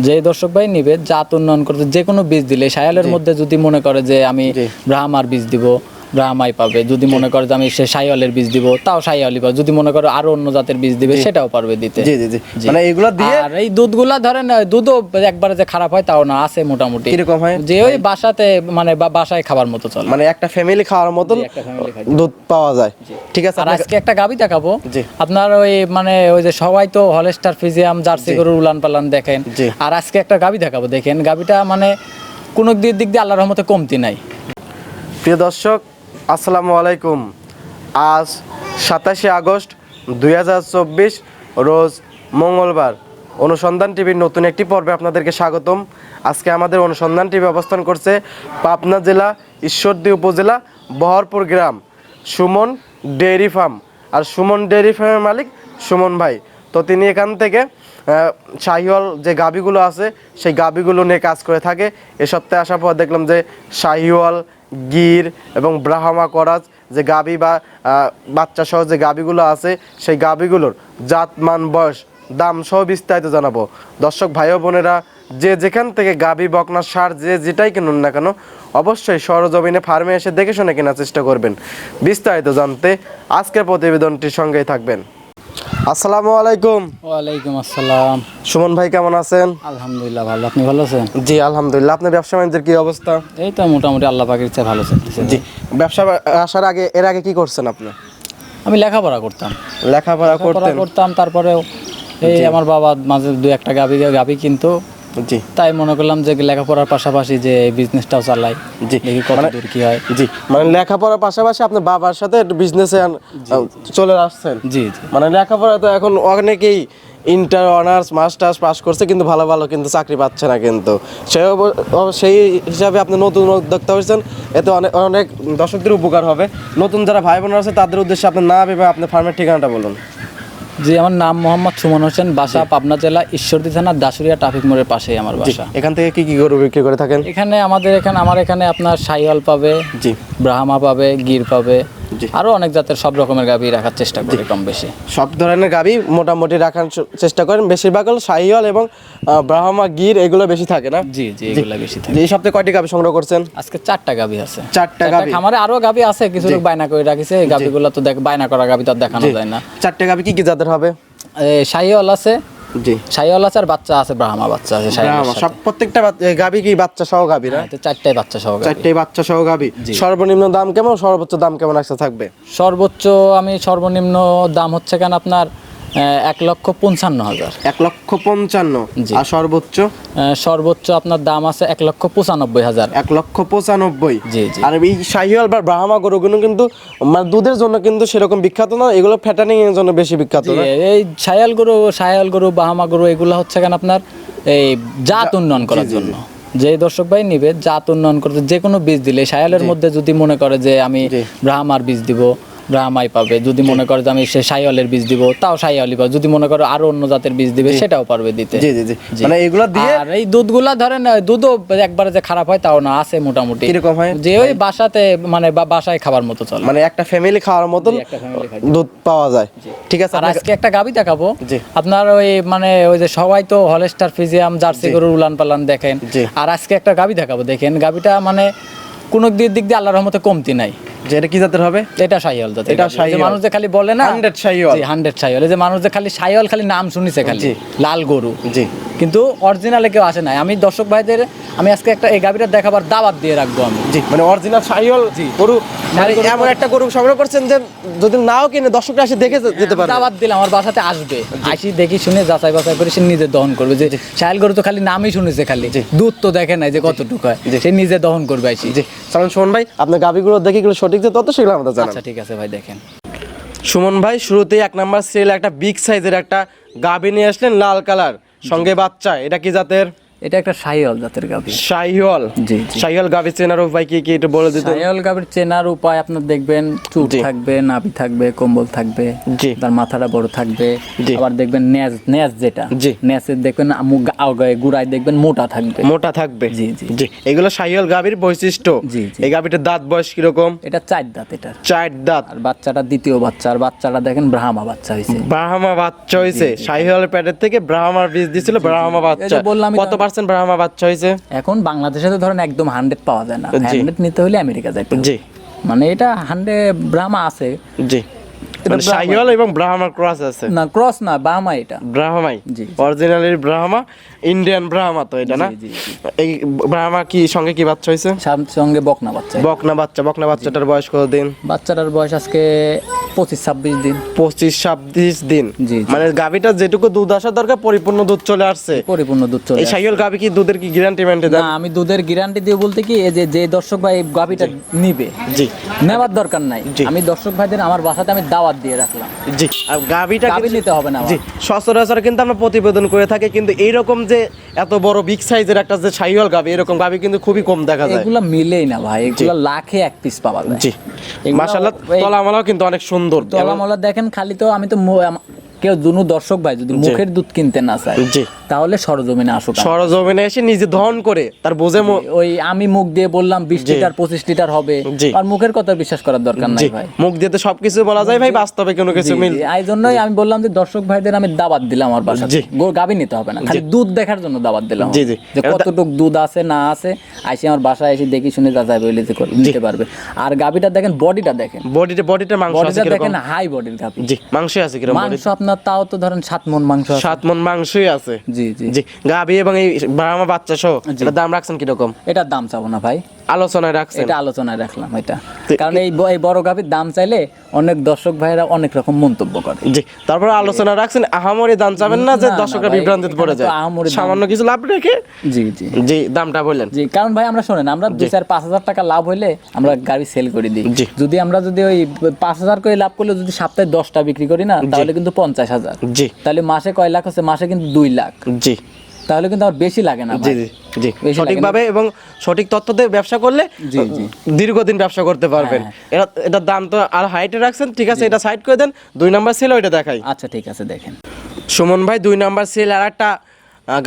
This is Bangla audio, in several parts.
যে দর্শক ভাই নিবে জাত উন্নয়ন করতে যে কোনো বীজ দিলে সায়ালের মধ্যে যদি মনে করে যে আমি। ব্রাহ্মার বীজ দিব ব্রাহ্মাই পাবে যদি মনে করে যে আমি সে সাইওয়ালের বীজ দিব তাও সাইওয়ালই পাবে যদি মনে করে আরও অন্য জাতের বীজ দিবে সেটাও পারবে দিতে। জি জি জি। মানে এগুলো দিয়ে আর এই দুধগুলা ধরেন দুধও একবারে যে খারাপ হয় তাও না আছে মোটামুটি। কীরকম হয়? যে ওই বাসাতে মানে বা বাসায় খাবার মতো চলে। মানে একটা ফ্যামিলি খাওয়ার খায়। দুধ পাওয়া যায়। ঠিক আছে আর আজকে একটা গাবি দেখাবো। আপনার ওই মানে ওই যে সবাই তো হলস্টার ফিজিয়াম জার্সি গরুর উলান পালান দেখেন আর আজকে একটা গাবি দেখাবো দেখেন। গাবিটা মানে কোনো দিক দিক দিয়ে আল্লাহর রহমতে কমতি নাই। প্রিয় দর্শক আসসালামু আলাইকুম। আজ সাতাশে আগস্ট দুই হাজার চব্বিশ, রোজ মঙ্গলবার। অনুসন্ধান টিভির নতুন একটি পর্বে আপনাদেরকে স্বাগতম। আজকে আমাদের অনুসন্ধান টিভি অবস্থান করছে পাবনা জেলা, ঈশ্বরদী উপজেলা, বহরপুর গ্রাম। Suman dairy farm. আর সুমন ডেয়ারি ফার্মের মালিক সুমন ভাই। তো তিনি এখান থেকে শাহিওয়াল যে গাবিগুলো আছে, সেই গাবিগুলো নিয়ে কাজ করে থাকে। এ সপ্তাহে আসার পর দেখলাম যে শাহিওয়াল, গির এবং ব্রাহ্মা করাজ যে গাবি বা বাচ্চা সহ যে গাবিগুলো আছে, সেই গাবিগুলোর জাত মান বয়স, দাম সহ বিস্তারিত জানাব। দর্শক, ভাই বোনেরা, যে যেখান থেকে গাবি বকনা সার যে যেটাই কিনুন না কেন, অবশ্যই সরজমিনে ফার্মে এসে দেখে শুনে কেনার চেষ্টা করবেন। বিস্তারিত জানতে আজকের প্রতিবেদনটির সঙ্গেই থাকবেন। আসসালামু আলাইকুম। ওয়ালাইকুম আসসালাম। সুমন ভাই কেমন আছেন? আলহামদুলিল্লাহ ভালো। আপনি ভালো আছেন? জি আলহামদুলিল্লাহ। আপনার ব্যবসা বাণিজ্যের কি অবস্থা? এই তো মোটামুটি আল্লাহ পাকের ইচ্ছা ভালো চলতেছে। জি ব্যবসা আসার আগে এর আগে কি করছেন আপনি? আমি লেখাপড়া করতাম। লেখাপড়া করতাম করতাম তারপরেও এই আমার বাবা মাঝে দু একটা গাবি গাবি কিন্তু। জি। তাই মনে করলাম যে লেখাপড়ার পাশাপাশি যে বিজনেসটাও চালাই। জি, দেখি কত মানে- দূর কি হয়। জি মানে লেখাপড়ার পাশাপাশি আপনার বাবার সাথে বিজনেসে চলে আসছেন। জি জি। মানে লেখাপড়া তো এখন অনেকেই ইন্টার অনার্স মাস্টার্স পাস করছে কিন্তু ভালো ভালো কিন্তু চাকরি পাচ্ছে না কিন্তু। সেই অব- সেই হিসাবে আপনি নতুন উদ্যোক্তা হয়েছেন এতে অনেক অনেক দর্শকদের উপকার হবে। নতুন যারা ভাই বোনেরা আছে তাদের উদ্দেশ্যে আপনি না ভেবে আপনার ফার্মের ঠিকানাটা বলুন। জি আমার নাম মোহাম্মদ সুমন হোসেন বাসা পাবনা জেলা ঈশ্বরদী থানা দাসুরিয়া ট্রাফিক মোড়ের পাশেই আমার বাসা। এখান থেকে কি কি গরু বিক্রি করে থাকেন? এখানে আমাদের এখানে আমার এখানে আপনার সাইহল পাবে জি। ব্রাহ্মা পাবে গির পাবে আরও অনেক জাতের সব রকমের গাভি রাখার চেষ্টা করি কম বেশি। সব ধরনের গাবি মোটামুটি রাখার চেষ্টা করেন। বেশিরভাগ হলো শাহিওয়াল এবং ব্রাহ্মা গির এগুলো বেশি থাকে না? জি জি এগুলো বেশি থাকে। এই সপ্তাহে কয়টি গাবি সংগ্রহ করছেন? আজকে চারটা গাভি আছে। চারটা গাভী? খামারে আরও গাভি আছে কিছু লোক বায়না করে রাখিছে এই গাভিগুলো তো দেখ বায়না করা গাভি তো দেখানো যায় না। চারটে গাবি কি কি জাতের হবে? সাইহল আছে। জি। সাইহল আছে আর বাচ্চা আছে ব্রাহ্মা বাচ্চা আছে। সব প্রত্যেকটা গাবি কি বাচ্চা সহ গাবি না? চারটাই বাচ্চা সহ গাভী। চারটে বাচ্চা সহ গাবি। সর্বনিম্ন দাম কেমন? সর্বোচ্চ দাম কেমন একটা থাকবে? সর্বোচ্চ আমি সর্বনিম্ন দাম হচ্ছে কেন আপনার এক লক্ষ পঞ্চান্ন হাজার। এক লক্ষ পঞ্চান্ন। আর সর্বোচ্চ? সর্বোচ্চ আপনার দাম আছে এক লক্ষ পঁচানব্বই হাজার। এক লক্ষ পঁচানব্বই। জি, জি। আর এই শাহিওয়াল বা ব্রাহ্মা গরুগুলো কিন্তু মানে দুধের জন্য কিন্তু সেরকম বিখ্যাত না এগুলো ফ্যাটানিং এর জন্য বেশি বিখ্যাত এই সায়াল গরু সায়াল গরু বাহামা গরু এগুলো হচ্ছে কেন আপনার এই জাত উন্নয়ন করার জন্য। যে দর্শক ভাই নিবে জাত উন্নয়ন করতে যে কোনো বীজ দিলে সায়ালের মধ্যে যদি মনে করে যে আমি ব্রাহ্মার বীজ দিব ব্রাহ্মাই পাবে। যদি মনে করে যে আমি সে সাইওয়ালের বীজ দিব তাও সাইওয়ালই পাবে। যদি মনে করে আরও অন্য জাতের বীজ দিবে সেটাও পারবে দিতে। জি জি জি। মানে এগুলো দিয়ে আর এই দুধগুলা ধরেন দুধও একবারে যে খারাপ হয় তাও না আছে মোটামুটি। কীরকম হয়? যে ওই বাসাতে মানে বাসায় খাবার মতো চলে। মানে একটা ফ্যামিলি খাওয়ার মতন। দুধ পাওয়া যায়। ঠিক আছে আর আজকে একটা গাবি দেখাবো। আপনার ওই মানে ওই যে সবাই তো হলস্টার ফিজিয়াম জার্সি গরুর উলান পালান দেখেন। আর আজকে একটা গাবি দেখাবো দেখেন। গাবিটা মানে কোন দিক দিক দিয়ে আল্লাহর রহমতে কমতি নাই। যে এটা কি জাতের হবে? এটা জাতের এটা। মানুষ যে খালি বলে না 100 শাহিওয়াল। জি 100 সাইহল এই যে মানুষ যে খালি খালি নাম শুনিছে খালি। লাল গরু। জি। কিন্তু অরিজিনালে কেউ আসে নাই। আমি দর্শক ভাইদের আমি আজকে একটা এই গাবিটা দেখাবার দাওয়াত দিয়ে রাখব আমি। জি মানে অরিজিনাল জি। গরু মানে এমন একটা গরু সংগ্রহ করছেন যে যদি নাও কিনে দর্শকরা এসে দেখে যেতে পারে দাওয়াত দিলে আমার বাসাতে আসবে। আসি দেখি শুনে যাচাই বাছাই করে সে নিজে দহন করবে। যে গরু তো খালি নামই শুনেছে খালি। দুধ তো দেখে নাই যে কতটুকু হয়। সে নিজে দহন করবে আসি। জি। সালাম সুমন ভাই আপনার গাবিগুলো দেখে এগুলো সঠিক যে তত সেগুলো আমাদের জানান। আচ্ছা ঠিক আছে ভাই, দেখেন। সুমন ভাই, শুরুতেই এক নাম্বার সেল একটা বিগ সাইজের একটা গাভী নিয়ে আসলেন লাল কালার, সঙ্গে বাচ্চা, এটা কি জাতের? এটা একটা শাহিওয়াল জাতের গাভী। শাহিওয়াল জি শাহিওয়াল গাভি চেনার উপায় কি কি একটু বলে দিতে শাহিওয়াল গাভীর চেনার উপায় আপনার দেখবেন চুট থাকবে নাভি থাকবে কম্বল থাকবে জি। তার মাথাটা বড় থাকবে আবার দেখবেন ন্যাজ ন্যাজ যেটা জি। ন্যাজের দেখবেন আগায় গুড়ায় দেখবেন মোটা থাকবে। মোটা থাকবে। জি, জি। জি এগুলো শাহিওয়াল গাভীর বৈশিষ্ট্য। জি। এই গাভীটার দাঁত বয়স কীরকম? এটা চার দাঁত এটার। চার দাঁত। আর বাচ্চাটা দ্বিতীয় বাচ্চা আর বাচ্চাটা দেখেন ব্রাহ্মা বাচ্চা হয়েছে ব্রাহ্মা বাচ্চা হয়েছে শাহিওয়ালের প্যাটের থেকে ব্রাহ্মার বীজ দিছিল ব্রাহ্মা বাচ্চা। বললামই কত। পার্সেন্ট ব্রাহ্মা বাচ্চা হয়েছে। এখন বাংলাদেশে তো ধরেন একদম হান্ড্রেড পাওয়া যায় না। হান্ড্রেড নিতে হলে আমেরিকা যাইতে জি। মানে এটা হান্ড্রেড ব্রাহ্মা আছে। জি। মানে ব্রাহ্মা। শাহিওয়াল এবং ব্রাহ্মার ক্রস আছে। না ক্রস না ব্রাহ্মা এটা। ব্রাহ্মাই অরিজিনালি ব্রাহ্মা ইন্ডিয়ান ব্রাহ্মা তো এটা না? জি, জি, এই ব্রাহ্মা কি সঙ্গে কি বাচ্চা হয়েছে? সঙ্গে বকনা বাচ্চা। বকনা বাচ্চা বকনা বাচ্চাটার বয়স কত দিন বাচ্চাটার বয়স আজকে পঁচিশ ছাব্বিশ দিন। পঁচিশ ছাব্বিশ দিন। মানে গাভিটা যেটুকু দুধ আসা দরকার পরিপূর্ণ দুধ চলে আসছে। পরিপূর্ণ দুধ চলে এই। সাইকেল গাভি কি দুধের কি গ্যারান্টি ম্যান্টে না আমি দুধের গ্যারান্টি দিয়ে বলতে কি এই যে যে দর্শক ভাই গাভিটা নিবে জি। নেওয়ার দরকার নাই। আমি দর্শক ভাইদের আমার বাসাতে আমি দাওয়াত দিয়ে রাখলাম। জি। আর গাভিটা গাভি নিতে হবে না জি। সচরাচর কিন্তু আমরা প্রতিবেদন করে থাকি কিন্তু এইরকম যে এত বড় বিগ সাইজের একটা যে গাভি এরকম গাভি কিন্তু খুবই কম দেখা যায়। এগুলো মিলেই না ভাই এগুলো লাখে এক পিস পাওয়া যায়। জি। মাশাআল্লাহ তলামালাও কিন্তু অনেক সুন্দর। তলামলা দেখেন খালি তো আমি তো কেউ দুনু দর্শক ভাই যদি মুখের দুধ কিনতে না চায়। জি। তাহলে সরজমিনে আসুক সরজমিনে এসে নিজে দহন করে তার বোঝে ওই আমি মুখ দিয়ে বললাম বিশ লিটার পঁচিশ লিটার হবে। আর মুখের কথা বিশ্বাস করার দরকার নাই ভাই। মুখ দিয়ে তো সবকিছু বলা যায় ভাই বাস্তবে কোনো কিছু মিল এই জন্যই আমি বললাম যে দর্শক ভাইদের আমি দাবাত দিলাম আমার বাসা জি। গাবি নিতে হবে না খালি দুধ দেখার জন্য দাবাত দিলাম জি, জি। যে কতটুক দুধ আছে না আছে আইসি আমার বাসায় এসে দেখি শুনে যা যাবে বলে নিতে পারবে। আর গাবিটা দেখেন বডিটা দেখেন। বডিতে বডিতে মাংস আছে বডিটা দেখেন হাই বডির গাবি। জি মাংস আছে কীরকম মাংস আপনার তাও তো ধরেন সাত মন মাংস সাত মন মাংসই আছে। জি জি। জি। গাভি এবং এই ব্রাহ্মা বাচ্চা সহ এটার দাম রাখছেন কীরকম? এটার দাম চাবো না ভাই। আলোচনায় রাখছেন? এটা আলোচনায় রাখলাম এটা। কারণ এই এই বড় গাভির দাম চাইলে অনেক দর্শক ভাইরা অনেক রকম মন্তব্য করে। জি তারপর আলোচনা রাখছেন আহামরি দাম চাবেন না যে দর্শকরা বিভ্রান্তিতে পড়ে যায়। আহামরি সামান্য কিছু লাভ রেখে? জি জি। জি দামটা বললেন। জি কারণ ভাই আমরা শোনেন আমরা দুই চার পাঁচ হাজার টাকা লাভ হইলে আমরা গাড়ি সেল করে দিই। যদি আমরা যদি ওই পাঁচ হাজার করে লাভ করলে যদি সপ্তাহে দশটা বিক্রি করি না তাহলে কিন্তু পঞ্চাশ হাজার। জি। তাহলে মাসে কয় লাখ হচ্ছে? মাসে কিন্তু দুই লাখ। জি। তাহলে কিন্তু আমার বেশি লাগে না জি জি সঠিকভাবে এবং সঠিক তথ্য দিয়ে ব্যবসা করলে জি, জি। দীর্ঘদিন ব্যবসা করতে পারবেন। এটা এটা এটার দাম তো আর হাইটে রাখছেন ঠিক আছে এটা সাইড করে দেন দুই নাম্বার সেল ওইটা দেখাই। আচ্ছা ঠিক আছে দেখেন। সুমন ভাই দুই নাম্বার সেল আর একটা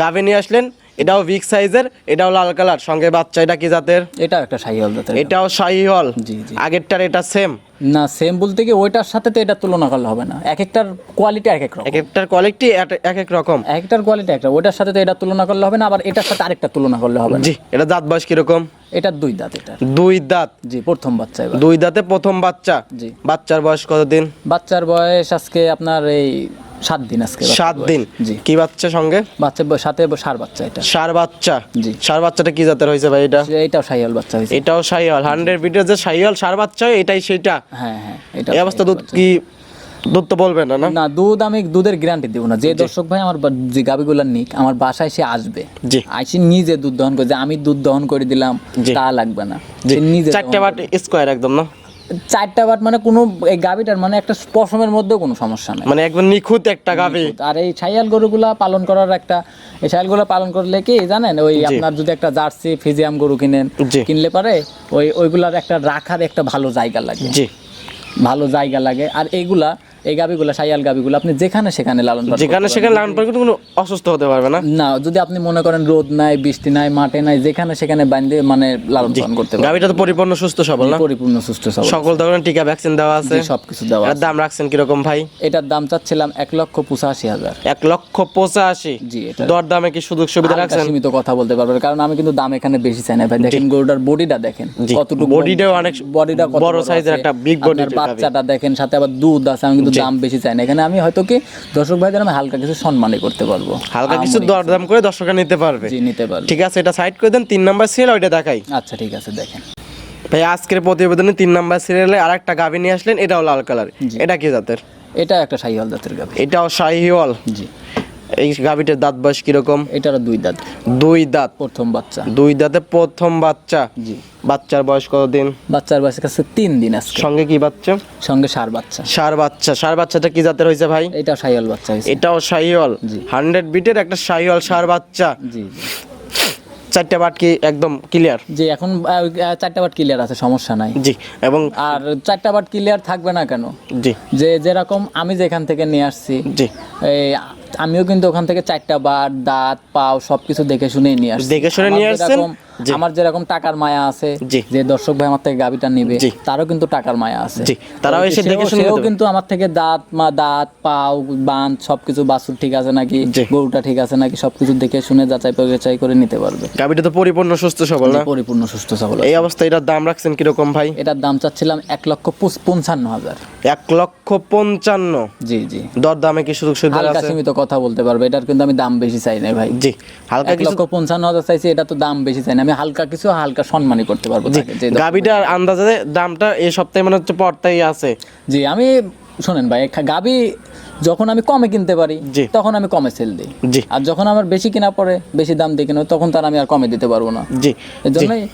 গাভে নিয়ে আসলেন। এটাও বিগ সাইজের এটাও লাল কালার। সঙ্গে বাচ্চা এটা কি জাতের? এটা একটা শাহিওয়াল জাতের এটাও শাহি হল জি, জি। আগেরটার এটা সেম না সেম বলতে কি ওইটার সাথে তো এটা তুলনা করলে হবে না। এক একটার কোয়ালিটি এক এক রকম। এক একটার কোয়ালিটি এক এক রকম। এক একটার কোয়ালিটি একটা ওইটার সাথে তো এটা তুলনা করলে হবে না আবার এটার সাথে আরেকটা তুলনা করলে হবে জি এটা জাত বয়স কীরকম? এটার দুই দাঁত এটা। দুই দাঁত? জি প্রথম বাচ্চা এবার। দুই দাঁতে প্রথম বাচ্চা? জি। বাচ্চার বয়স কতদিন? বাচ্চার বয়স আজকে আপনার এই সাত দিন আজকে সাত দিন? জি। কি বাচ্চা সঙ্গে? বয়স সাথে সার বাচ্চা এটা। সার বাচ্চা? জি। সার বাচ্চাটা কি জাতের হয়েছে ভাই এটা? এটাও সাইয়াল বাচ্চা হয়েছে। এটাও সাইয়াল। হান্ড্রেড বিটের যে সাইয়াল সার বাচ্চা এটাই সেটা? হ্যাঁ হ্যাঁ এটা এই অবস্থা দুধ কি দুধ তো বলবেন না না? দুধ আমি দুধের গ্যারান্টি দেবো না। যে দর্শক ভাই আমার যে গাবিগুলার নিক আমার বাসায় সে আসবে। জি। আইসে নিজে দুধ দহন করে যে আমি দুধ দহন করে দিলাম তা লাগবে না। নিজে চারটে বাট স্কোয়ার একদম না? চারটা বাট মানে কোনো এই গাবিটার মানে একটা পশমের মধ্যেও কোনো সমস্যা নাই। মানে একদম নিখুঁত একটা গাভি আর এই ছাইয়াল গরুগুলা পালন করার একটা এই ছাইয়ালগুলো পালন করলে কি জানেন? ওই আপনার যদি একটা জার্সি ফিজিয়াম গরু কিনেন কিনলে পারে ওই ওইগুলার একটা রাখার একটা ভালো জায়গা লাগে। ভালো জায়গা লাগে। আর এইগুলা এই গাবিগুলা সাইয়াল গাবিগুলো আপনি যেখানে সেখানে লালন পালন যেখানে সেখানে লাগান পরে কিন্তু কোনো অসুস্থ হতে পারবে না? না যদি আপনি মনে করেন রোদ নাই বৃষ্টি নাই মাঠে নাই যেখানে সেখানে বান্ধে মানে লালন পালন করতে পারবেন। গাভিটা তো পরিপূর্ণ সুস্থ সবল না? পরিপূর্ণ সুস্থ সবল। সকল ধরনের টিকা ভ্যাকসিন দেওয়া আছে? সবকিছু দেওয়া আছে। দাম রাখছেন কীরকম ভাই? এটার দাম চাচ্ছিলাম এক লক্ষ পঁচাশি হাজার। এক লক্ষ পঁচাশি? জি এটা দর দামে কি সুযোগ সুবিধা রাখছেন? সীমিত কথা বলতে পারবেন কারণ আমি কিন্তু দাম এখানে বেশি চাই না ভাই। দেখেন গরুটার বডিটা দেখেন কতটুকু বডিটাও অনেক বডিটা কত বড় size-এর একটা big আপনার বাচ্চাটা দেখেন সাথে আবার দুধ আছে আমি কিন্তু দাম বেশি চাই না। এখানে আমি হয়তো কি দর্শক ভাইদের আমি হালকা কিছু সম্মানই করতে পারব। হালকা কিছু দর দাম করে দর্শকরা নিতে পারবে। জি নিতে পারবে। ঠিক আছে এটা সাইড করে দেন তিন নাম্বার সিরিয়াল ওইটা দেখাই। আচ্ছা ঠিক আছে দেখেন। ভাই আজকের প্রতিবেদনে তিন নাম্বার সিরিয়ালে আর একটা গাভি নিয়ে আসলেন এটাও লাল কালার এটা কি জাতের? এটা একটা শাহিওয়াল জাতের গাভী। এটাও শাহিওয়াল। জি। এই গাভিটার দাঁত বয়স কীরকম? এটার দুই দাঁত। দুই দাঁত। প্রথম বাচ্চা। দুই দাঁতে প্রথম বাচ্চা? জি। বাচ্চার বয়স কতদিন? বাচ্চার বয়স কাছে তিন দিন আজকে। সঙ্গে কি বাচ্চা? সঙ্গে সার বাচ্চা। সার বাচ্চা। সার বাচ্চাটা কি জাতের হয়েছে ভাই? এটা শাহিওয়াল বাচ্চা হয়েছে। এটাও জি। হান্ড্রেড বিটের একটা শাহিওয়াল সার বাচ্চা। জি। জি চারটা বাট কি একদম ক্লিয়ার যে এখন চারটা বাট ক্লিয়ার আছে সমস্যা নাই। জি এবং আর চারটা বাট ক্লিয়ার থাকবে না কেন? জি। যে যেরকম আমি যেখান থেকে নিয়ে আসছি জি। এই আমিও কিন্তু ওখান থেকে চারটা বার দাঁত পাও সবকিছু দেখে শুনে নিয়ে আসছি দেখে শুনে নিয়ে আসছেন? আমার যেরকম টাকার মায়া আছে যে দর্শক ভাই আমার থেকে গাবিটা নিবে তারও কিন্তু টাকার মায়া আছে। তারাও এসে দেখে শুনে সেও কিন্তু আমার থেকে দাঁত মা দাঁত পাও বাঁধ সবকিছু বাছুর ঠিক আছে নাকি? গরুটা ঠিক আছে নাকি? সবকিছু দেখে শুনে যাচাই পরিচাই করে নিতে পারবে। গাবিটা তো পরিপূর্ণ সুস্থ সবল না? পরিপূর্ণ সুস্থ সবল এই অবস্থায় এটার দাম রাখছেন কীরকম ভাই? এটার দাম চাচ্ছিলাম এক লক্ষ পঞ্চান্ন হাজার। এক লক্ষ পঞ্চান্ন। জি জি। দর দামে কি সুযোগ সুবিধা হালকা সীমিত কথা বলতে পারবে এটার কিন্তু আমি দাম বেশি চাই না ভাই। জি হালকা এক লক্ষ পঞ্চান্ন হাজার চাইছি এটা তো দাম বেশি চাই না। আমি হালকা কিছু হালকা সম্মানই করতে পারব গাবিটার আন্দাজে দামটা এই সপ্তাহে মানে হচ্ছে পর্তাই আছে। জি আমি শোনেন ভাই একটা গাবি যখন আমি কমে কিনতে পারি। তখন আমি কমে সেল দিই। জি। আর যখন আমার বেশি কিনা পড়ে বেশি দাম দিয়ে কিনা তখন তার আমি আর কমে দিতে পারব না। জি এই জন্যই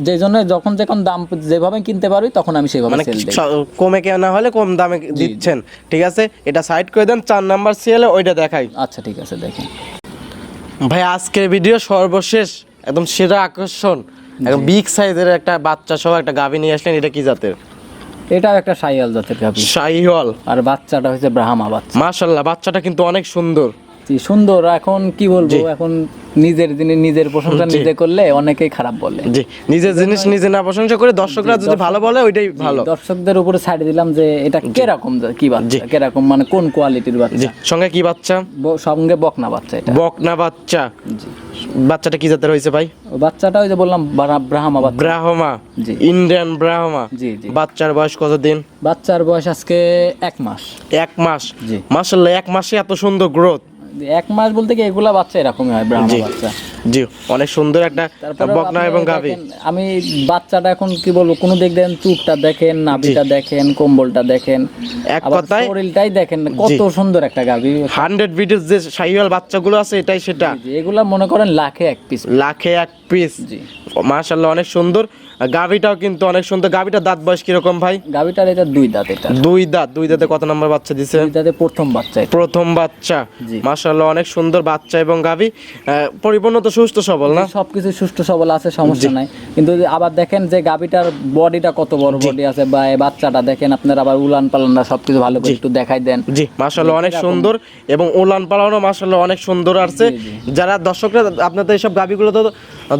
যে জন্য যখন যখন দাম যেভাবে কিনতে পারি তখন আমি সেভাবে মানে সেল দিই। স- কমে কেনা হলে কম দামে দিচ্ছেন। ঠিক আছে? এটা সাইড করে দেন চার নাম্বার সিএলে ওইটা দেখাই। আচ্ছা ঠিক আছে দেখেন ভাই আজকের ভিডিও সর্বশেষ। একদম সেরা আকর্ষণ একদম বিগ সাইজের একটা বাচ্চা সহ একটা গাভী নিয়ে আসলেন এটা কি জাতের? এটা একটা সাইয়াল জাতের গাভী। সাইয়াল আর বাচ্চাটা হচ্ছে ব্রাহ্মা বাচ্চা। মাশাল্লাহ বাচ্চাটা কিন্তু অনেক সুন্দর। সুন্দর। এখন কি বলব? এখন নিজের জিনিস নিজের প্রশংসা নিজে করলে অনেকেই খারাপ বলে। জি নিজের জিনিস নিজে না প্রশংসা করে দর্শকরা যদি ভালো বলে ওইটাই ভালো। দর্শকদের উপরে ছাড় দিলাম যে এটা কীরকম যা- কি বাচ্চা? কীরকম মানে কোন কোয়ালিটির বাচ্চা? সঙ্গে কি বাচ্চা? সঙ্গে বকনা বাচ্চা এটা। বকনা বাচ্চা। জি। বাচ্চাটা কি জাতের হয়েছে ভাই? বাচ্চাটা ওই যে বললাম ব্রাহ্মা বাচ্চা। ব্রাহ্মা। জি। Indian Brahma. জি জি। বাচ্চার বয়স কতদিন? বাচ্চার বয়স আজকে এক মাস। এক মাস। জি। মাশাল্লাহ এক মাসে এত সুন্দর গ্রোথ এক মাস বলতে কি এগুলা বাচ্চা এরকমই হয় ব্রাহ্মা জি। বাচ্চা? জি অনেক সুন্দর একটা বকনা এবং গাভী। দেখেন, আমি বাচ্চাটা এখন কি বলব কোনো দেখেন চুপটা দেখেন নাভিটা দেখেন কম্বলটা দেখেন এক কথায় শরীরটাই দেখেন কত সুন্দর একটা গাভী। হান্ড্রেড ভিডিও যে শাহিওয়াল বাচ্চাগুলো আছে এটাই সেটা। এগুলা মনে করেন লাখে এক পিস লাখে এক পিস জি। মাশাল্লাহ অনেক সুন্দর। গাভীটাও কিন্তু অনেক সুন্দর। গাভীটার দাঁত বয়স কীরকম ভাই? গাভীটার এটা দুই দাঁত এটা। দুই দাঁত দুই দাঁতে কত নম্বর বাচ্চা দিছে? দুই দাঁতে প্রথম বাচ্চা প্রথম বাচ্চা। জি। মাশাল্লাহ অনেক সুন্দর বাচ্চা এবং গাভী। পরিপূর্ণ তো সুস্থ সবল না? সবকিছু সুস্থ সবল আছে সমস্যা নাই। কিন্তু আবার দেখেন যে গাভীটার বডিটা কত বড় বডি আছে বা এই বাচ্চাটা দেখেন আপনার আবার উলান পালানটা সবকিছু ভালো করে একটু দেখাই দেন। জি মাশাল্লাহ অনেক সুন্দর এবং উলান পালানো মাশাল্লাহ অনেক সুন্দর আছে যারা দর্শকরা আপনাদের এইসব গাভীগুলো তো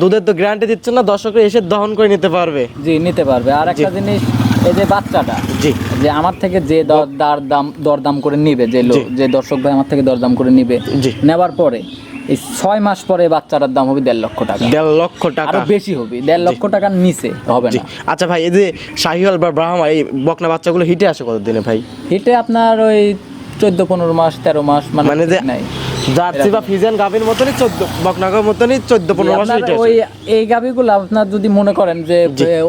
দুধের তো গ্যারান্টি দিচ্ছেন না দর্শকরা এসে দহন করে নিতে পারবে। জি নিতে পারবে। আর একটা জিনিস এই যে বাচ্চাটা জি। যে আমার থেকে যে দর দাম দরদাম করে নিবে যে লোক যে দর্শক ভাই আমার থেকে দরদাম করে নিবে জি। নেবার পরে এই ছয় মাস পরে বাচ্চাটার দাম হবে দেড় লক্ষ টাকা। দেড় লক্ষ টাকা। আরও বেশি হবে দেড় লক্ষ টাকার নিচে হবে না। আচ্ছা ভাই এই যে শাহিওয়াল বা ব্রাহ্মা এই বকনা বাচ্চাগুলো হিটে আসে কতদিনে ভাই? হিটে আপনার ওই চোদ্দ পনেরো মাস তেরো মাস মানে মানে নাই। জার্সি বা গাভীর মতনই চোদ্দ বকনাগার মতনই চোদ্দ পনেরো মাস ওই এই গাভিগুলো আপনার যদি মনে করেন যে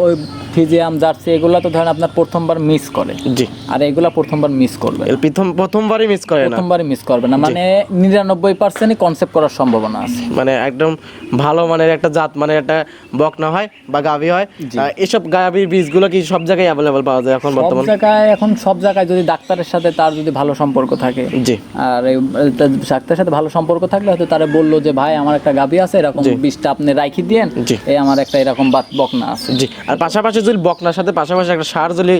ওই ফিজিয়াম জার্সি এগুলো তো ধরেন আপনার প্রথমবার মিস করে। জি। আর এগুলা প্রথমবার মিস করবে প্রথম প্রথমবারই মিস করে না। প্রথমবারই মিস করবে না। মানে নিরানব্বই পার্সেন্টই কনসেপ্ট করার সম্ভাবনা আছে। মানে একদম ভালো মানের একটা জাত মানে একটা বকনা হয় বা গাভী হয়। এসব গাভীর বীজগুলো কি সব জায়গায় অ্যাভেলেবল পাওয়া যায় এখন সব বর্তমান? জায়গায় এখন সব জায়গায় যদি ডাক্তারের সাথে তার যদি ভালো সম্পর্ক থাকে জি। আর ডাক্তারের সাথে ভালো সম্পর্ক থাকলে হয়তো তারা বলল যে ভাই আমার একটা গাভী আছে এরকম বিষটা আপনি রাখি দিয়েন এই আমার একটা এরকম বকনা আছে। জি আর পাশাপাশি যদি বকনার সাথে পাশাপাশি একটা সার যদি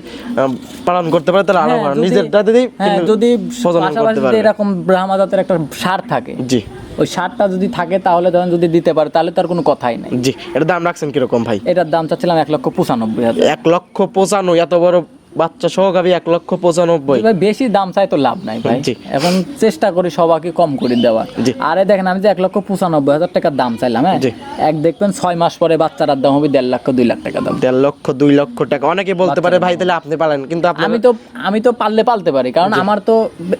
পালন করতে পারে তাহলে আরও হ্যাঁ, ভালো। যদি- নিজেরটা দিয়েই হ্যাঁ যদি পাশাপাশি যদি এরকম ব্রাহ্মা জাতের একটা সার থাকে জি। ওই সারটা যদি থাকে তাহলে ধরেন যদি দিতে পারে তাহলে তার কোনো কথাই নাই। জি এটার দাম রাখছেন কীরকম ভাই? এটার দাম চাচ্ছিলাম এক লক্ষ পঁচানব্বই হাজার। এক লক্ষ পঁচানব্বই এত বড় বাচ্চা সহ গাভী এক লক্ষ পঁচানব্বই। বেশি দাম চাই তো লাভ নাই ভাই। এখন চেষ্টা করি সবাইকে কম করে দেওয়ার। আরে দেখেন আমি যে এক লক্ষ পঁচানব্বই হাজার টাকার দাম চাইলাম হ্যাঁ? এক দেখবেন ছয় মাস পরে বাচ্চাটার দাম হবে দেড় লক্ষ দুই লাখ টাকা দাম। দেড় লক্ষ দুই লক্ষ টাকা। অনেকে বলতে পারে ভাই তাহলে আপনি পারেন কিন্তু আমি তো আমি তো পারলে পালতে পারি কারণ আমার তো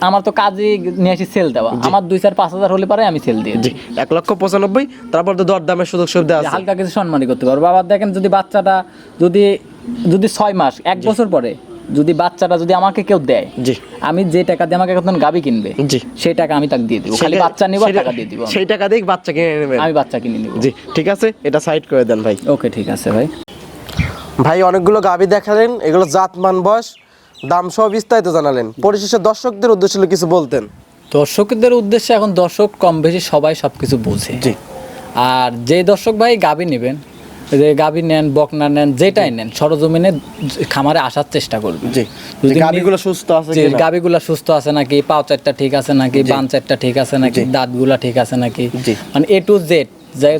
আমার তো কাজে নিয়ে আসি সেল দেওয়া। আমার দুই চার পাঁচ হাজার হলে পারে আমি সেল দিয়ে এক লক্ষ পঁচানব্বই তারপর তো দরদামের সুযোগ সুবিধা আছে। হালকা কিছু সম্মানই করতে পারব। আবার দেখেন যদি বাচ্চাটা যদি যদি ছয় মাস এক বছর পরে যদি বাচ্চাটা যদি আমাকে কেউ দেয় জি। আমি যে টাকা দিয়ে আমাকে এখন গাবি কিনবে জি। সেই টাকা আমি তাকে দিয়ে দিব। খালি বাচ্চা নিব টাকা দিয়ে দিব। সেই টাকা দিয়ে বাচ্চা কিনে নেবেন। আমি বাচ্চা কিনে নিব। জি ঠিক আছে এটা সাইড করে দেন ভাই। ওকে ঠিক আছে ভাই। ভাই অনেকগুলো গাবি দেখালেন এগুলো জাতমান বয়স দাম সহ বিস্তারিত জানালেন। পরিশেষে দর্শকদের উদ্দেশ্যে কিছু বলতেন। দর্শকদের উদ্দেশ্যে এখন দর্শক কম বেশি সবাই সবকিছু বোঝে। জি। আর যে দর্শক ভাই গাবি নেবেন যে গাভী নেন বকনা নেন যেটাই নেন সরজমিনে খামারে আসার চেষ্টা করবেন জি। গাভীগুলো সুস্থ আছে যে গাভীগুলো সুস্থ আছে নাকি? পাও চারটা ঠিক আছে নাকি? বান চারটা ঠিক আছে নাকি? দাঁতগুলা ঠিক আছে নাকি? মানে এ টু জেড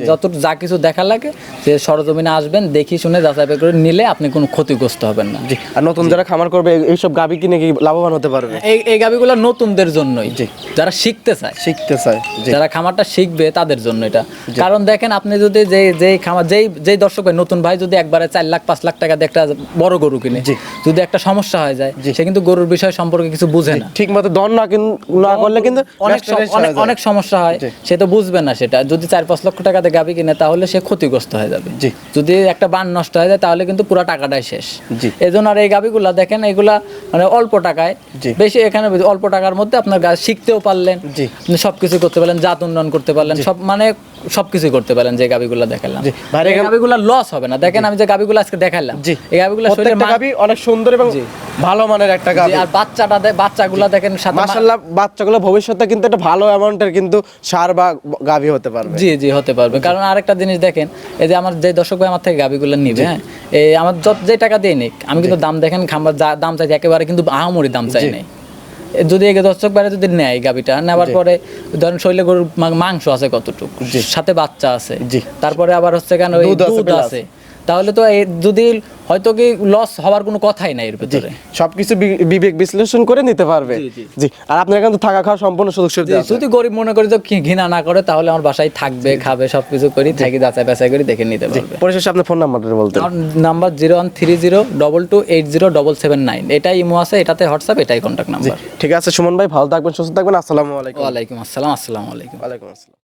যত যা কিছু দেখা লাগে যে সরজমিনে আসবেন দেখি শুনে যাচাই করে নিলে আপনি কোনো ক্ষতিগ্রস্ত হবেন না। জি আর নতুন যারা খামার করবে এই- এইসব গাবি কিনে কি লাভবান হতে পারবে? এই এই গাবিগুলো নতুনদের জন্যই। জি। যারা শিখতে চায়। শিখতে চায় জি। যারা খামারটা শিখবে তাদের জন্য এটা। কারণ দেখেন আপনি যদি যে যেই খামার যেই যেই দর্শক ভাই নতুন ভাই যদি একবারে চার লাখ পাঁচ লাখ টাকা দিয়ে একটা বড় গরু কিনে জি। যদি একটা সমস্যা হয়ে যায় সে কিন্তু গরুর বিষয় সম্পর্কে কিছু বুঝে না। ঠিক মতো দন না কিন- না করলে কিন্তু অনেক হয়ে। অনেক সমস্যা হয় সে তো বুঝবে না সেটা। যদি চার পাঁচ লক্ষ টাকাতে গাবি কিনে তাহলে সে ক্ষতিগ্রস্ত হয়ে যাবে। জি। যদি একটা বান নষ্ট হয়ে যায় তাহলে কিন্তু পুরো টাকাটাই শেষ। জি। এই জন্য আর এই গাবিগুলা দেখেন এগুলা মানে অল্প টাকায়। বেশি এখানে অল্প টাকার মধ্যে আপনার গাছ শিখতেও পারলেন জি। সবকিছু করতে পারলেন জাত উন্নয়ন করতে পারলেন সব মানে সবকিছু করতে পারলেন যে গাবিগুলা দেখালাম। গাবিগুলা লস হবে না। দেখেন আমি যে গাবিগুলো আজকে দেখালাম জি। এই গাবিগুলা অনেক সুন্দর এবং ভালো মানের একটা জি, আর বাচ্চাটা বাচ্চাগুলা দেখেন মাশাআল্লাহ বাচ্চাগুলো ভবিষ্যতে কিন্তু একটা ভালো অ্যামাউন্টের কিন্তু সার বা গাবি হতে পারবে। জি জি হতে পারবে। কারণ আরেকটা জিনিস দেখেন এই যে আমার যে দর্শক ভাই আমার থেকে গাবিগুলো নিবে হ্যাঁ এই আমার যত যে টাকা দিয়ে নিক আমি কিন্তু দাম দেখেন খাম্বার যা দাম চাইছি একেবারে কিন্তু আহামরি দাম চাই নাই। যদি দর্শক বাইরে যদি নেয় গাবিটা নেওয়ার পরে ধরেন শৈলে গরুর মাংস আছে কতটুকু সাথে বাচ্চা আছে জি। তারপরে আবার হচ্ছে কেন দুধ। আছে। তাহলে তো এই যদি হয়তো কি লস হওয়ার কোনো কথাই নাই এর ভিতরে। সবকিছু বিবেক বিশ্লেষণ করে নিতে পারবে। জি, আর আপনার এখানে তো থাকা খাওয়া সম্পূর্ণ সুযোগ সুবিধা যদি গরিব মনে করি কি- ঘৃণা না করে তাহলে আমার বাসায় থাকবে খাবে সবকিছু করি থাকি যাচাই বাছাই করে দেখে নিতে পারবে। পরিশেষে আপনার ফোন নাম্বারটা বলতে। Number zero one three zero double two eight zero double seven nine এটাই ইমো আছে এটাতে হোয়াটসঅ্যাপ এটাই কন্ট্যাক্ট নাম্বার ঠিক আছে সুমন ভাই ভালো থাকবেন সুস্থ থাকবেন আসসালামু আলাইকুম। ওয়ালাইকুম আসসালাম আসসালামু আলাইকুম। ওয়ালাইকুম আসসালাম।